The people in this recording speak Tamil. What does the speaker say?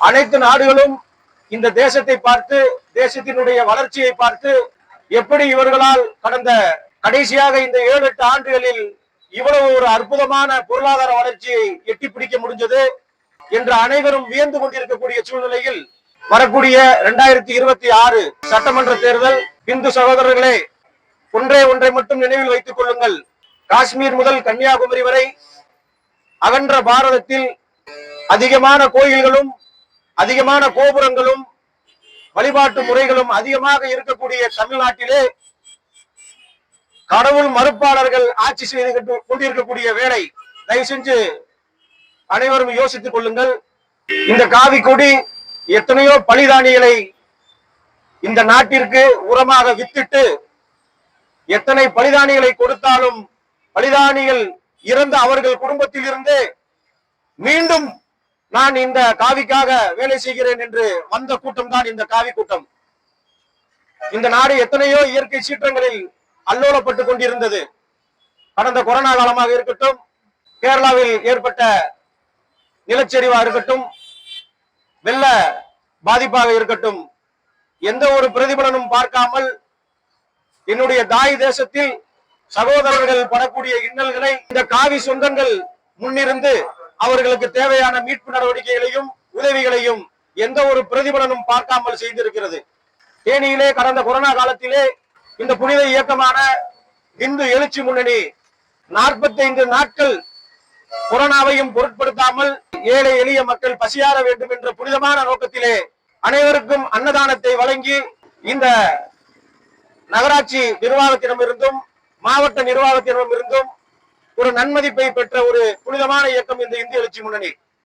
அனைத்து நாடுகளும் இந்த தேசத்தை பார்த்து தேசத்தினுடைய வளர்ச்சியை பார்த்து எப்படி இவர்களால் கடந்த கடைசியாக இந்த ஏழு எட்டு ஆண்டுகளில் இவ்வளவு ஒரு அற்புதமான பொருளாதார வளர்ச்சியை எட்டி பிடிக்க முடிஞ்சது என்று அனைவரும் வியந்து கொண்டிருக்கக்கூடிய சூழ்நிலையில் வரக்கூடிய இரண்டாயிரத்தி இருபத்தி ஆறு சட்டமன்ற தேர்தல் இந்து சகோதரர்களே ஒன்றே ஒன்றை மட்டும் நினைவில் வைத்துக் கொள்ளுங்கள். காஷ்மீர் முதல் கன்னியாகுமரி வரை அகன்ற பாரதத்தில் அதிகமான கோயில்களும் அதிகமான கோபுரங்களும் வழிபாட்டு முறைகளும் அதிகமாக இருக்கக்கூடிய தமிழ்நாட்டிலே கடவுள் மறுப்பாளர்கள் ஆட்சி செய்து கொண்டிருக்கக்கூடிய வேலை தயவு செஞ்சு அனைவரும் யோசித்துக் கொள்ளுங்கள். இந்த காவி கொடி எத்தனையோ பலிதானிகளை இந்த நாட்டிற்கு உரமாக வித்திட்டு எத்தனை பலிதானிகளை கொடுத்தாலும் பலிதானிகள் இறந்த அவர்கள் குடும்பத்தில் இருந்து மீண்டும் நான் இந்த காவிக்காக வேலை செய்கிறேன் என்று வந்த கூட்டம் தான் இந்த காவி கூட்டம். இந்த நாடு எத்தனையோ இயற்கை சீற்றங்களில் அல்லோலப்பட்டுக் கொண்டிருந்தது. கடந்த கொரோனா காலமாக இருக்கட்டும் கேரளாவில் ஏற்பட்ட நிலச்சரிவா இருக்கட்டும் வெள்ள பாதிப்பாக இருக்கட்டும் எந்த ஒரு பிரதிபலனும் பார்க்காமல் என்னுடைய தாய் தேசத்தில் சகோதரர்கள் படக்கூடிய இன்னல்களை இந்த காவி சொந்தங்கள் முன்னிருந்து அவர்களுக்கு தேவையான மீட்பு நடவடிக்கைகளையும் உதவிகளையும் எந்த ஒரு பிரதிபலனும் பார்க்காமல் செய்திருக்கிறது. தேனியிலே கடந்த கொரோனா காலத்திலே இந்த புனித இயக்கமான இந்து எழுச்சி முன்னணி 45 நாட்கள் கொரோனாவையும் பொருட்படுத்தாமல் ஏழை எளிய மக்கள் பசியார வேண்டும் என்ற புனிதமான நோக்கத்திலே அனைவருக்கும் அன்னதானத்தை வழங்கி இந்த நகராட்சி நிர்வாகத்திடமிருந்தும் மாவட்ட நிர்வாகத்திடமிருந்தும் ஒரு நன்மதிப்பை பெற்ற ஒரு புனிதமான இயக்கம் இந்த இந்திய எழுச்சி முன்னணி.